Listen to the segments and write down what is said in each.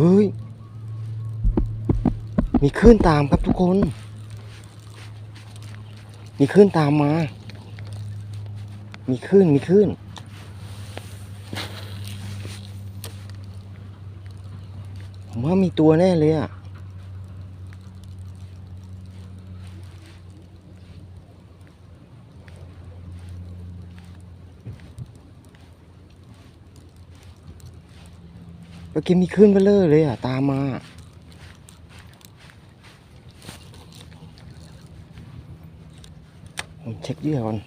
เฮ้ย มีคลื่นตามครับทุกคน มีคลื่นตามมา มีคลื่น มีคลื่น ผมว่ามีตัวแน่เลยอะ มื่อกี้มีคลื่นเบลเลอร์เลยอะ ตามมา ผมเช็คเหยื่อก่อน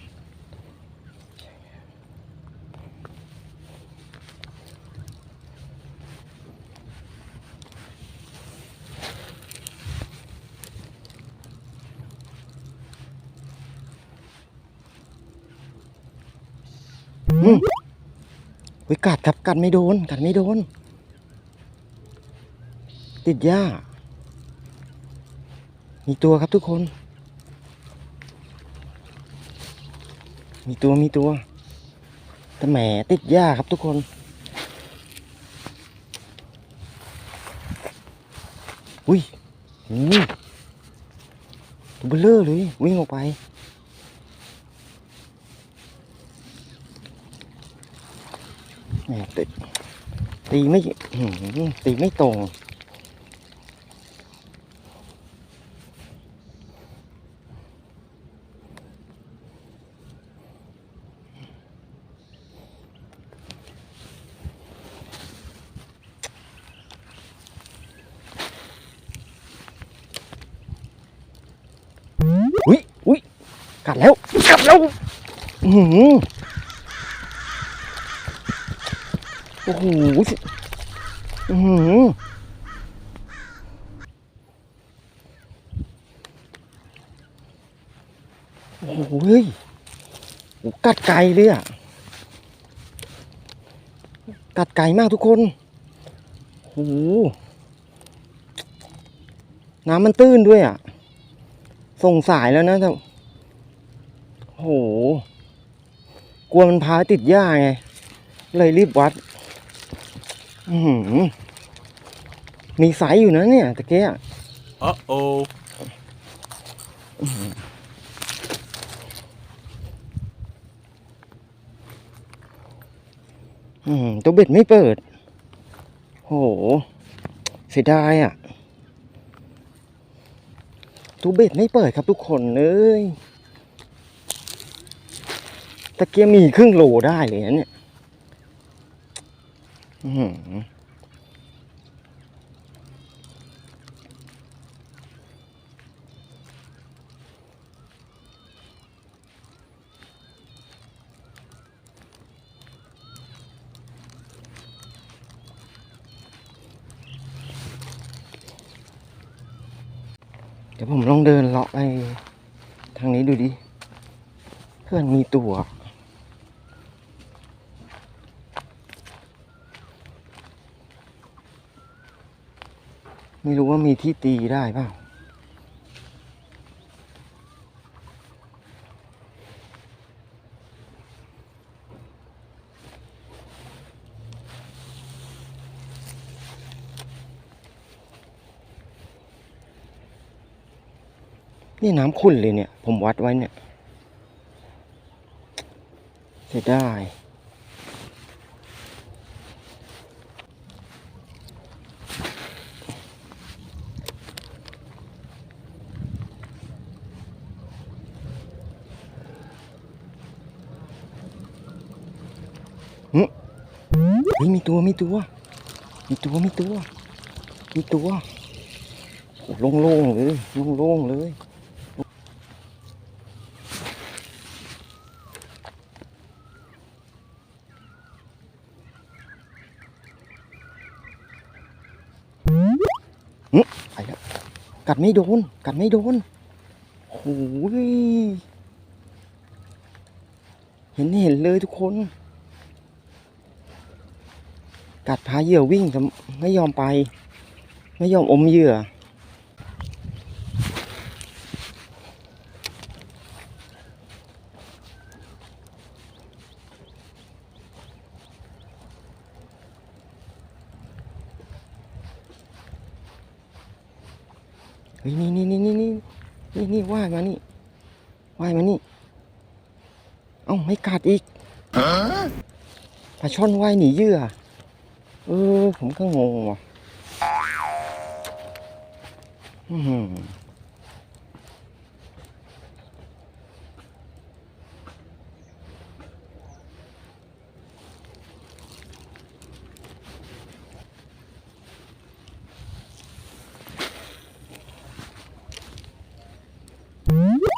อืมวิกัดครับกัดไม่โดนกัดไม่โดน ติดหญ้า มีตัวครับทุกคน มีตัวมีตัวแต่แหมติดหญ้าครับทุกคน อุ้ยหูตัวเบลเลอร์เลยวิ่งออกไปแหมติดตีไม่ตีไม่ตรง อุ้ยอุ้ย กัดแล้วกัดแล้วอือหือโอ้โหอือหือโอ้โหเฮ้ยโอ้กัดไกลเลยอะ กัดไกลมากทุกคนโอ้โหน้ำมันตื้นด้วยอะ ส่งสายแล้วนะแต่ โอ้โห กลัวมันพาติดหญ้าไง เลยรีบวัด อือหือมีสายอยู่นะเนี่ยตะเกีย Uh-oh. อืมตัวเบ็ดไม่เปิดโอ้โห เสียดายอะ ตัวเบ็ดไม่เปิดครับทุกคนเอ้ย ตะเกียบมีครึ่งโลได้เลยนะเนี่ยเดี๋ยวผมลองเดินเลาะไปทางนี้ดูดิ เพื่อนมีตัว ไม่รู้ว่ามีที่ตีได้เปล่านี่น้ำขุ่นเลยเนี่ย ผมวัดไว้เนี่ยเสียได้ ฮ้ยมีตัวมีตัว มีตัวมีตัว มีตัวโอ้โล่งๆเลยโล่งๆเลยไปแล้วกัดไม่โดน กัดไม่โดนโอ้ยเห็นเห็นเลยทุกคน กัดพาเหยื่อวิ่งแต่ไม่ยอมไป ไม่ยอมอมเหยื่ออเฮ้ยนี่นี่นี่นี่นี่นี่นี่ว่ายมานี่ว่ายมานี่ เอ้าไม่กัดอีกปลาช่อนว่ายหนีเหยื่อ เออผมก็งงว่ะอื้อหือ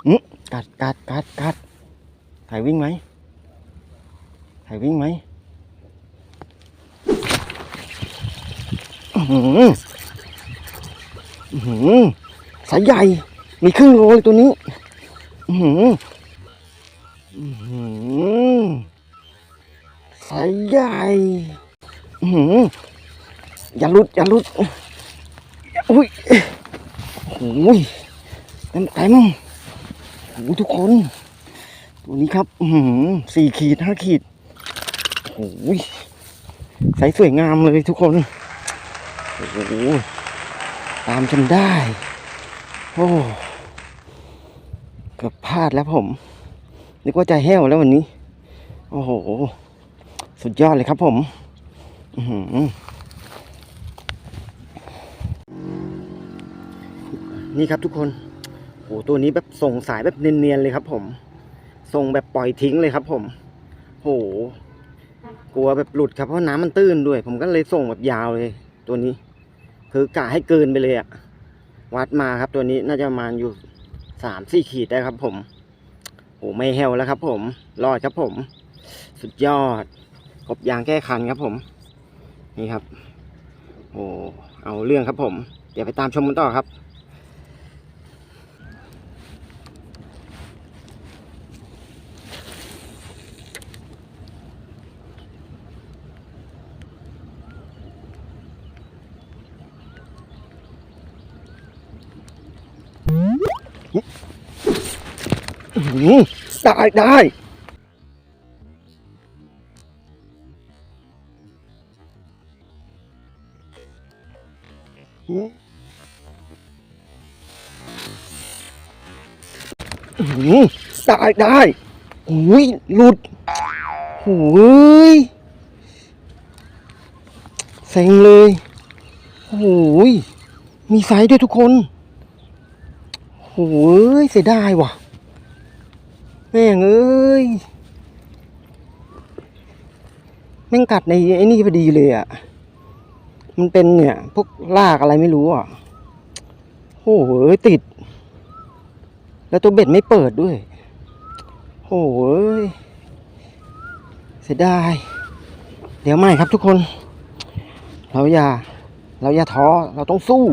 อื้อกัดกัดกัดกัดถ่ายวิ่งไหมถ่ายวิ่งไหมอื้อหืออื้อหือสายใหญ่ มีครึ่งโลเลยตัวนี้หือหือสายใหญ่หืออย่าลุด อย่าลุด อุ้ยโอ้ยเต็มเต็มโอ้ทุกคน ตัวนี้ครับหือสี่ขีดห้าขีดโอ้ยใสสวยงามเลยทุกคน โอ้โหตามจนได้ โอ้เกือบพลาดแล้วผม นึกว่าจะแห้วแล้ววันนี้ โอ้โห สุดยอดเลยครับผมอือหือนี่ครับทุกคนโอ้ตัวนี้แบบส่งสายแบบเนียนๆเลยครับ ผมส่งแบบปล่อยทิ้งเลยครับ ผม โห กลัวแบบหลุดครับเพราะน้ำมันตื้นด้วย ผมก็เลยส่งแบบยาวเลย ตัวนี้ คือกะให้เกินไปเลยอะวัดมาครับตัวนี้น่าจะมาอยู่สามสี่ขีดได้ครับ ผมโอ้ไม่เฮลแล้วครับ ผมรอดครับผม สุดยอดกบยางแก้คันครับ ผม นี่ครับ โอ้เอาเรื่องครับผม เดี๋ยวไปตามชมกันต่อครับ อื้อหือ ได้ได้อื้อหือได้ได้อุ้ยหลุดโอ้ยเซ็งเลยโอ้ยมีไซส์ด้วยทุกคนโอ้ยเสียดายว่ะ แม่งเอ้ยแม่งกัดในไอ้นี่พอดีเลยอะ มันเป็นเนี่ย พวกลากอะไรไม่รู้อะโอ้โหติด แล้วตัวเบ็ดไม่เปิดด้วยโอ้โหเสียดายเดี๋ยวไม่ครับทุกคน เราอย่า เราอย่าท้อ เราต้องสู้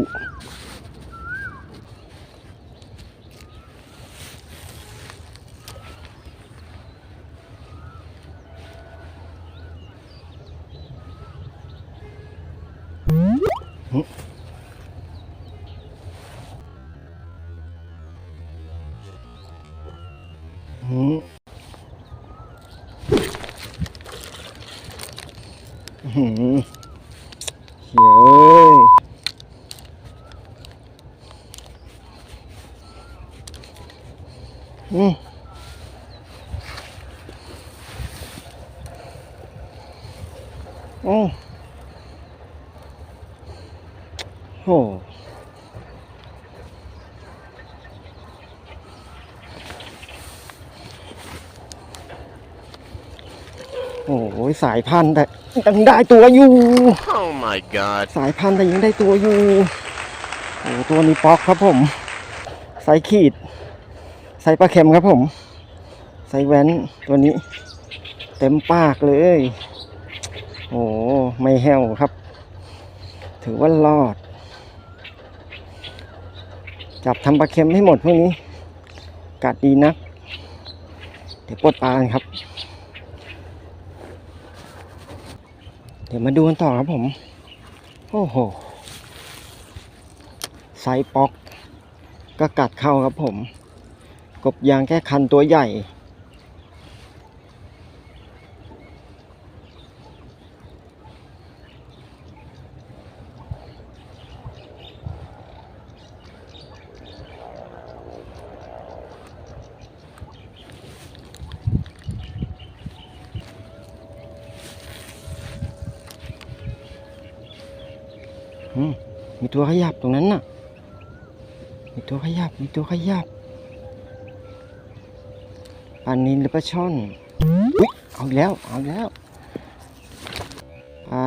อืมโอ้โหโอ้โหสายพันธุ์แต่ยังได้ตัวอยู่ Oh my god. สายพันธุ์แต่ยังได้ตัวอยู่โอ้โหตัวนี้ป๊อกครับผมไซส์ขีด ไซส์ปลาเค็มครับผม ไซส์แว้นตัวนี้ เต็มปากเลย โอ้ไม่แห้วครับ ถือว่ารอด จับทำปลาเค็มให้หมดพวกนี้ กัดดีนักเดี๋ยวปลดปลากันครับ เดี๋ยวมาดูกันต่อครับผม โอ้โห ไซส์ป๊อกก็กัดเข้าครับผม กบยางแค่คันตัวใหญ่ มีตัวขยับตรงนั้นน่ะ มีตัวขยับ มีตัวขยับานินหรือปลาช่อนอุ้ยเอาแล้ว เอาแล้วปลา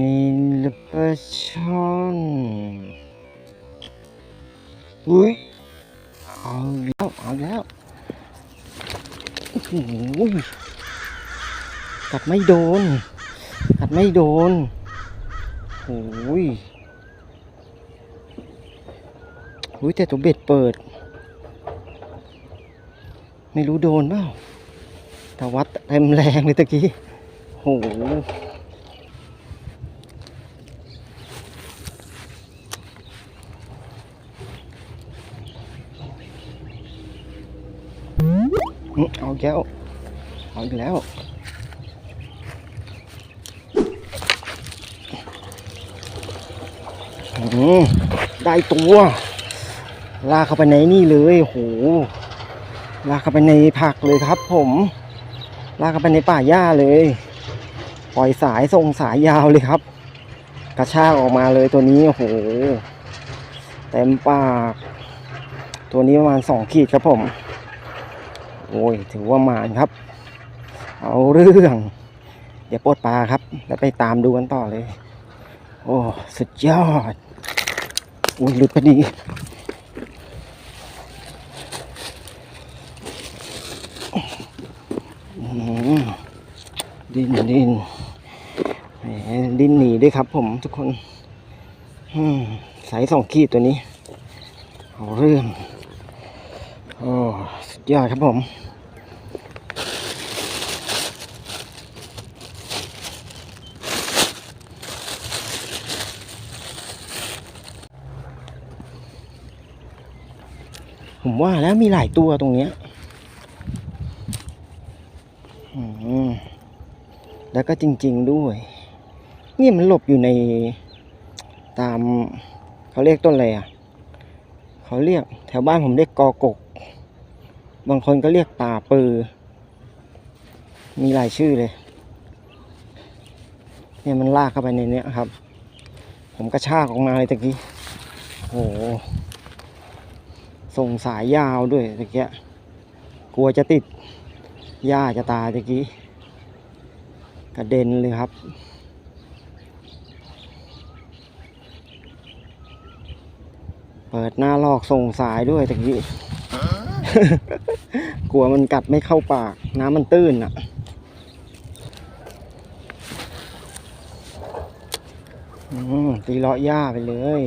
นินหรือปลาช่อนอุ้ยเอาแล้ว เอาแล้วโอ้โหกัดไม่โดน กัดไม่โดนโอ้ยอุ้ยแต่ตัวเบ็ดเปิด ไม่รู้โดนเปล่าแต่วัดเต็มแรงเลยตะกี้โหอืมเอาอีกแล้วเอาอีกแล้วอืมได้ตัว ลากเข้าไปในนี่เลยโห ลากเข้าไปในผักเลยครับ ผม ลากเข้าไปในป่าหญ้าเลย ปล่อยสายส่งสายยาวเลยครับ กระชากออกมาเลยตัวนี้โอ้โหเต็มปาก ตัวนี้ประมาณสองขีดครับผม โอ้ยถือว่ามานครับ เอาเรื่อง เดี๋ยวปลดปลาครับ แล้วไปตามดูกันต่อเลย โอ้ สุดยอดอุ้ยหลุดพอดีอื้อหือ ดินดินดินหนีด้วยครับผมทุกคนสายสองขีดตัวนี้เอาเรื่องโอ้สุดยอดครับผมผมว่าแล้วมีหลายตัวตรงเนี้ยอืม แล้วก็จริง ๆด้วย นี่มันหลบอยู่ในตามเขาเรียกต้นอะไรอะเขาเรียกแถวบ้านผมเรียกกอกก บางคนก็เรียกป่าปือ มีหลายชื่อเลย เนี่ยมันลากเข้าไปในเนี้ยครับ ผมกระชากออกมาเลยตะกี้โอ้โหส่งสายยาวด้วยตะกียกลัวจะติดหญ้าจะตายตะกี้ กระเด็นเลยครับ เปิดหน้าลอกส่งสายด้วยตะกี้กลัวมันกัดไม่เข้าปาก น้ำมันตื้นอะตีเลาะหญ้าไปเลย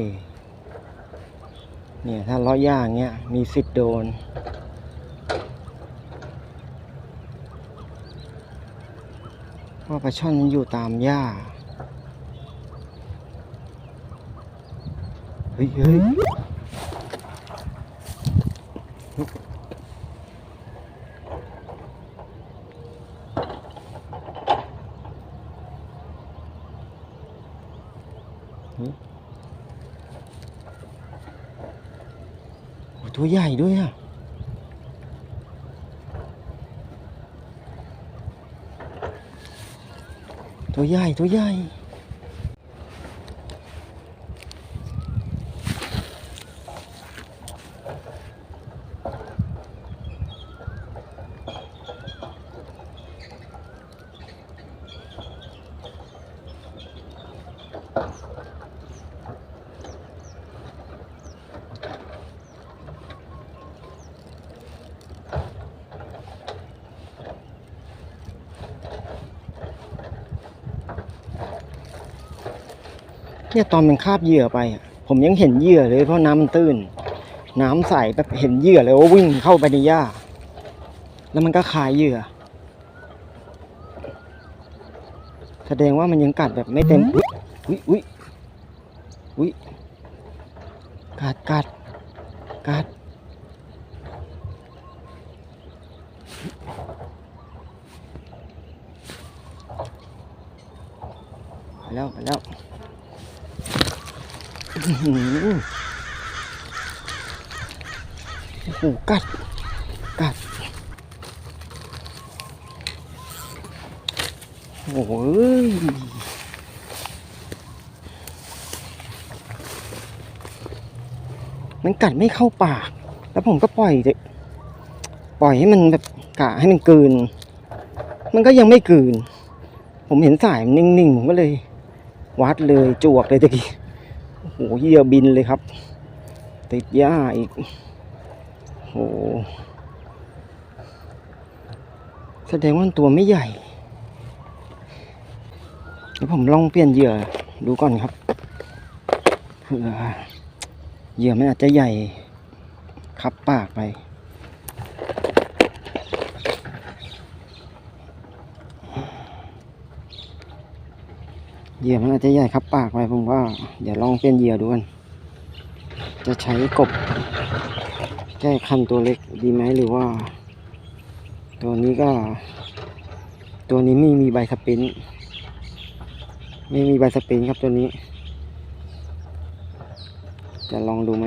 เนี่ย ถ้าเลาะหญ้าเงี้ย มีสิทธิ์โดน เพราปลาช่อนมันอยู่ตามหญ้า เฮ้ยเฮ้ยโอ้ตัวใหญ่ด้วยอะ ตัวใหญ่ตัวใหญ่ เนี่ยตอนมันคาบเหยื่อไป ผมยังเห็นเหยื่อเลยเพราะน้ำมันตื้น น้ำใสแบบเห็นเหยื่อเลยว่าวิ่งเข้าไปในหญ้า แล้วมันก็คายเหยื่อ แสดงว่ามันยังกัดแบบไม่เต็มอุ้ยอุ้ยอุ้ยกัดกัดกัดไปแล้วไปแล้ว โอ้โหกัด กัด โอ้ยมันกัดไม่เข้าปาก แล้วผมก็ปล่อยจะปล่อยให้มันแบบกะให้มันกลืน มันก็ยังไม่กลืน ผมเห็นสายมันนิ่งๆ ผมก็เลย วัดเลยจวกเลยตะกี้ โอ้โหเหยื่อบินเลยครับ ติดหญ้าอีกโอ้โหแสดงว่าตัวไม่ใหญ่เดี๋ยวผมลองเปลี่ยนเหยื่อดูก่อนครับเผื่อเหยื่อมันอาจจะใหญ่คับปากไป เหยื่อมันอาจจะใหญ่ครับปากไปผมว่าเดี๋ยวลองเปลี่ยนเหยื่อดูกัน จะใช้กบแก้คันตัวเล็กดีไหมหรือว่า ตัวนี้ก็ ตัวนี้ไม่มีใบสปรินท์ไม่มีใบสปรินท์ครับตัวนี้ จะลองดูไหม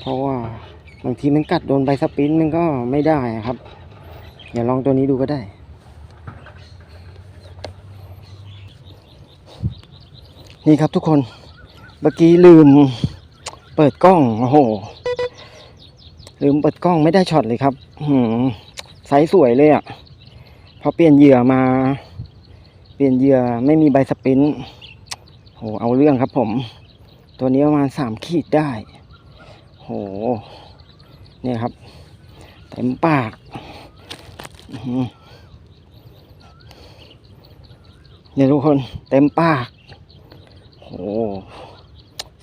เพราะว่าบางทีมันกัดโดนใบสปรินท์มันก็ไม่ได้ครับ เดี๋ยวลองตัวนี้ดูก็ได้ นี่ครับทุกคน เมื่อกี้ลืมเปิดกล้อง โอ้โห ลืมเปิดกล้องไม่ได้ช็อตเลยครับหืมไซส์สวยเลยอะ่ะ พอเปลี่ยนเหยื่อมา เปลี่ยนเหยื่อไม่มีใบสปรินท์โห เอาเรื่องครับผม ตัวนี้ประมาณสามขีดได้ โห เนี่ยครับ เต็มปากเนี่ยทุกคนเต็มปาก โห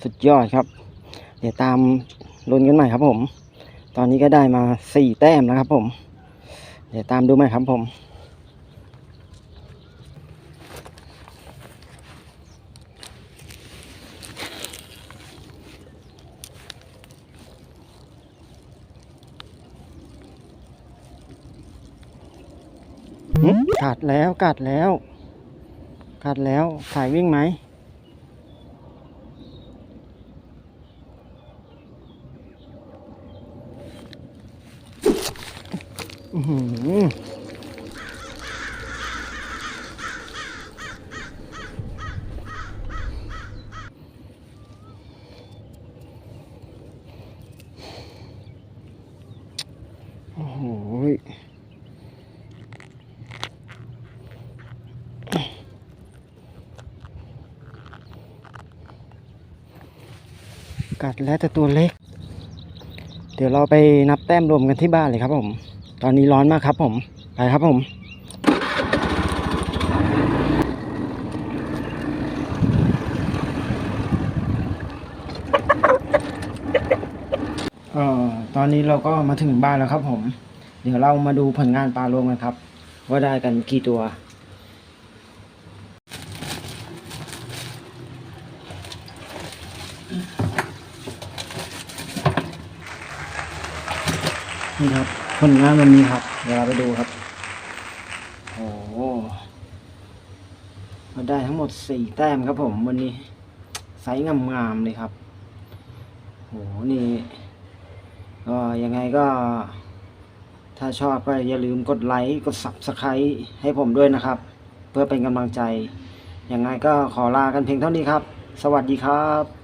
สุดยอดครับ เดี๋ยวตามลุ้นกันใหม่ครับผม ตอนนี้ก็ได้มาสี่แต้มแล้วครับผม เดี๋ยวตามดูใหม่ครับผมหึกัดแล้วกัดแล้ว กัดแล้วสายวิ่งไหม อื้อหือโอ้โห กัดแล้วแต่ตัวเล็ก เดี๋ยวเราไปนับแต้มรวมกันที่บ้านเลยครับผม ตอนนี้ร้อนมากครับผม ไปครับผมเอ่อตอนนี้เราก็มาถึงบ้านแล้วครับผม เดี๋ยวเรามาดูผลงานปลารวมกันครับ ว่าได้กันกี่ตัว นี่ครับผลงานวันนี้ครับ เดี๋ยวเราไปดูครับ โอ้โหเราได้ทั้งหมดสี่แต้มครับผมวันนี้ไซส์งามๆเลยครับโหนี่ก็ยังไงก็ ถ้าชอบก็อย่าลืมกดไลค์กด subscribe ให้ผมด้วยนะครับ เพื่อเป็นกำลังใจยังไงก็ขอลากันเพียงเท่านี้ครับ สวัสดีครับ